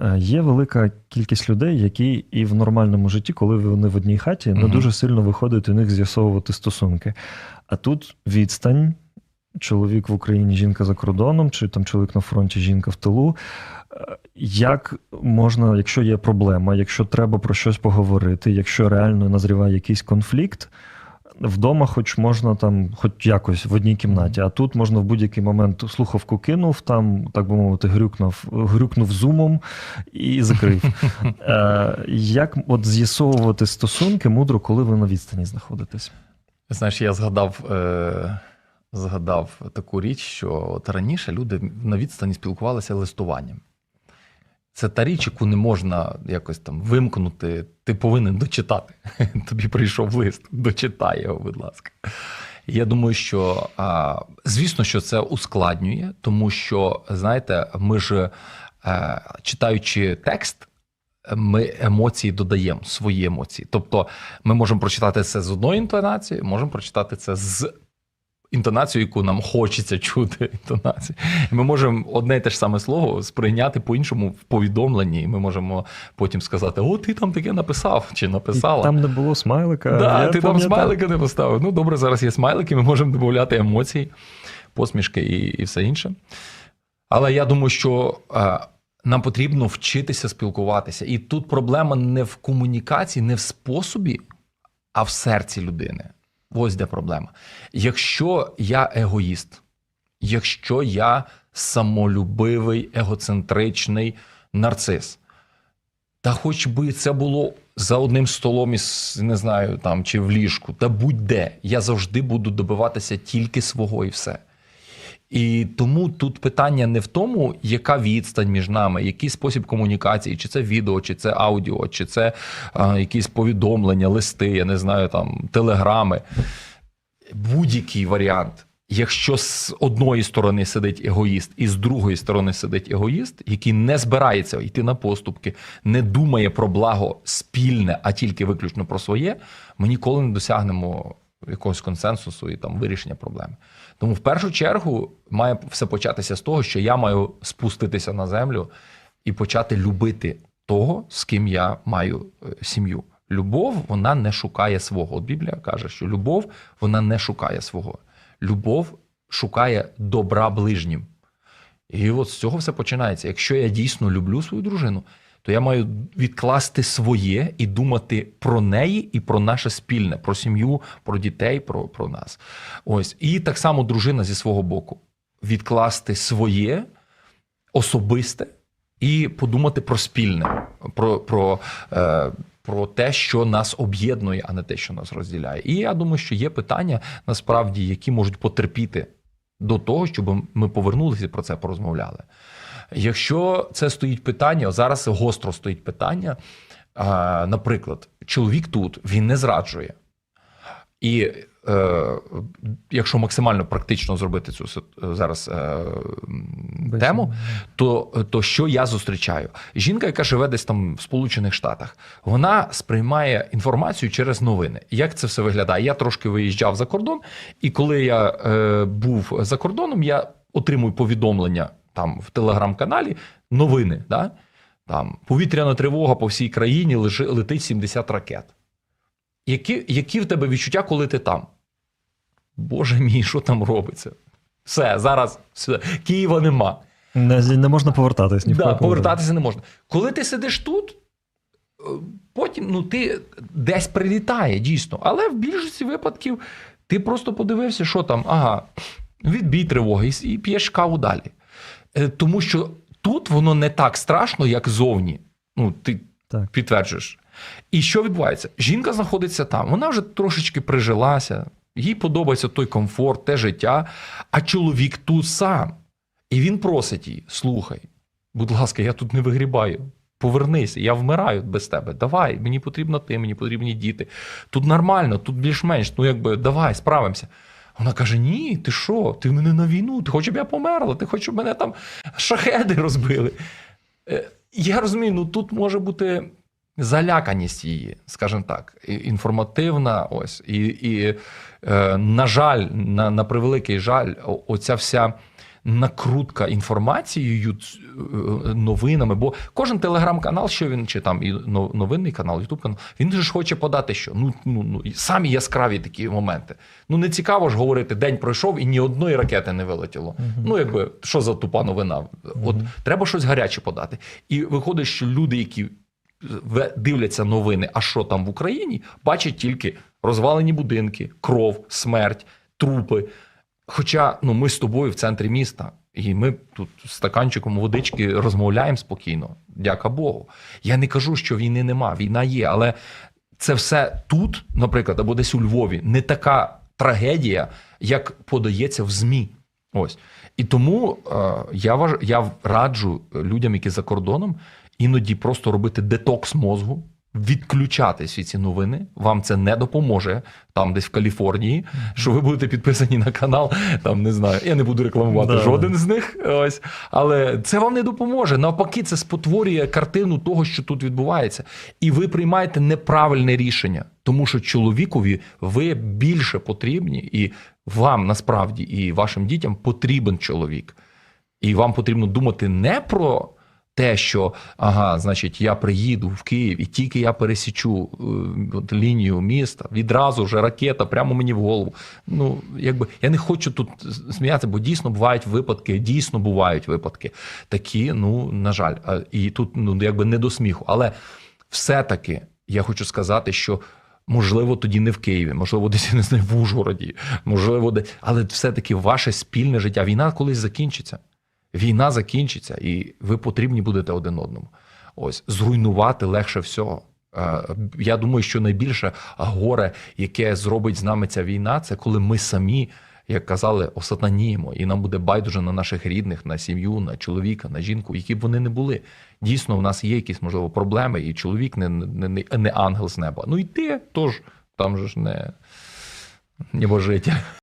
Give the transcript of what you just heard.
Е, Є велика кількість людей, які і в нормальному житті, коли вони в одній хаті, не дуже сильно виходить у них з'ясовувати стосунки. А тут відстань, чоловік в Україні, жінка за кордоном, чи там чоловік на фронті, жінка в тилу. Е, Як можна, якщо є проблема, якщо треба про щось поговорити, якщо реально назріває якийсь конфлікт, вдома, хоч можна там, хоч якось в одній кімнаті, а тут можна в будь-який момент слухавку кинув, там, так би мовити, грюкнув, грюкнув зумом і закрив. Е, Як от з'ясовувати стосунки мудро, коли ви на відстані знаходитесь? Знаєш, я згадав, е, згадав таку річ, що от раніше люди на відстані спілкувалися листуванням. Це та річ, яку не можна якось там вимкнути. Ти повинен дочитати. Тобі прийшов лист, дочитай його, будь ласка. Я думаю, що звісно, що це ускладнює, тому що, знаєте, ми ж е, читаючи текст, ми емоції додаємо свої емоції. Тобто, ми можемо прочитати це з одної інтонації, можемо прочитати це з інтонацією, яку нам хочеться чути. Інтонації. Ми можемо одне і те ж саме слово сприйняти по-іншому в повідомленні. І ми можемо потім сказати: О, ти там таке написав чи написала. І там не було смайлика. Да, ти там смайлики не поставив. Ну, добре, зараз є смайлики, ми можемо додати емоції, посмішки і, і все інше. Але я думаю, що е, нам потрібно вчитися спілкуватися. І тут проблема не в комунікації, не в способі, а в серці людини. Ось де проблема. Якщо я егоїст, якщо я самолюбивий, егоцентричний нарцис, та хоч би це було за одним столом із не знаю там чи в ліжку, та будь-де, я завжди буду добиватися тільки свого і все. І тому тут питання не в тому, яка відстань між нами, який спосіб комунікації, чи це відео, чи це аудіо, чи це а, якісь повідомлення, листи, я не знаю, там телеграми. Будь-який варіант. Якщо з одної сторони сидить егоїст, і з другої сторони сидить егоїст, який не збирається йти на поступки, не думає про благо спільне, а тільки виключно про своє, ми ніколи не досягнемо якогось консенсусу і там вирішення проблеми. Тому в першу чергу має все початися з того, що я маю спуститися на землю і почати любити того, з ким я маю е, сім'ю. Любов вона не шукає свого. От Біблія каже, що любов вона не шукає свого. Любов шукає добра ближнім. І от з цього все починається. Якщо я дійсно люблю свою дружину, то я маю відкласти своє і думати про неї і про наше спільне, про сім'ю, про дітей, про, про нас. Ось. І так само дружина зі свого боку. Відкласти своє особисте і подумати про спільне, про, про, е, про те, що нас об'єднує, а не те, що нас розділяє. І я думаю, що є питання насправді, які можуть потерпіти до того, щоб ми повернулися і про це порозмовляли. Якщо це стоїть питання, зараз гостро стоїть питання. Наприклад, чоловік тут він не зраджує. І е, якщо максимально практично зробити цю зараз е, тему, то, то що я зустрічаю? Жінка, яка живе десь там в Сполучених Штатах, вона сприймає інформацію через новини. Як це все виглядає? Я трошки виїжджав за кордон, і коли я е, був за кордоном, я отримую повідомлення там в телеграм-каналі, новини. Да? Там повітряна тривога по всій країні летить 70 ракет. Які, які в тебе відчуття, коли ти там? Боже мій, що там робиться? Все, зараз все. Києва нема. Не, не можна повертатись ні в Да, повертатися не можна. Коли ти сидиш тут, е, потім ну, ти десь прилітає, дійсно. Але в більшості випадків ти просто подивився, що там, ага, відбій тривоги і п'єш каву далі. Е, Тому що тут воно не так страшно, як зовні. Ну, ти Так. підтверджуєш. І що відбувається? Жінка знаходиться там, вона вже трошечки прижилася, їй подобається той комфорт, те життя, а чоловік тут сам. І він просить її: слухай, будь ласка, я тут не вигрібаю. Повернися, я вмираю без тебе. Давай, мені потрібно ти, мені потрібні діти. Тут нормально, тут більш-менш. Ну, якби давай, справимося. Вона каже: Ні, ти що? Ти мене на війну, ти хочеш, щоб я померла, ти хочеш, щоб мене там шахеди розбили. Е, Я розумію, ну тут може бути заляканість її, скажімо так, інформативна. Ось і, і е, на жаль, на, на превеликий жаль, оця вся накрутка інформацією, е, новинами. Бо кожен телеграм-канал, що він чи там і но- новинний канал, Ютуб канал, він же ж хоче подати, що ну, ну, ну самі яскраві такі моменти. Ну не цікаво ж говорити, день пройшов і ні одної ракети не вилетіло. Ну якби що за тупа новина? От треба щось гаряче подати. І виходить, що люди, які дивляться новини, а що там в Україні, бачать тільки розвалені будинки, кров, смерть, трупи. Хоча ну, ми з тобою в центрі міста, і ми тут стаканчиком водички розмовляємо спокійно, дяка Богу. Я не кажу, що війни нема, війна є, але це все тут, наприклад, або десь у Львові, не така трагедія, як подається в ЗМІ. Ось. І тому е, я, важ... я раджу людям, які за кордоном, іноді просто робити детокс мозгу, відключати ці новини. Вам це не допоможе там, десь в Каліфорнії, що ви будете підписані на канал. Там не знаю, я не буду рекламувати Да. жоден з них. Ось, але це вам не допоможе. Навпаки, це спотворює картину того, що тут відбувається, і ви приймаєте неправильне рішення, тому що чоловікові ви більше потрібні, і вам насправді і вашим дітям потрібен чоловік. І вам потрібно думати не про те, що ага, значить, я приїду в Київ і тільки я пересічу е, от, лінію міста, відразу ж ракета прямо мені в голову. Ну, якби я не хочу тут сміятися, бо дійсно бувають випадки, дійсно бувають випадки такі, ну, на жаль, і тут ну, якби не до сміху. Але все-таки я хочу сказати, що. Можливо, тоді не в Києві, можливо, десь я не знаю, в Ужгороді, можливо, де, але все-таки ваше спільне життя. Війна колись закінчиться. Війна закінчиться, і ви потрібні будете один одному. Ось зруйнувати легше всього. Е, Я думаю, що найбільше горе, яке зробить з нами ця війна, це коли ми самі, як казали, осатаніємо, і нам буде байдуже на наших рідних, на сім'ю, на чоловіка, на жінку, які б вони не були. Дійсно, в нас є якісь можливо проблеми, і чоловік не, не, не, не ангел з неба. Ну і ти теж там же ж не небожитель.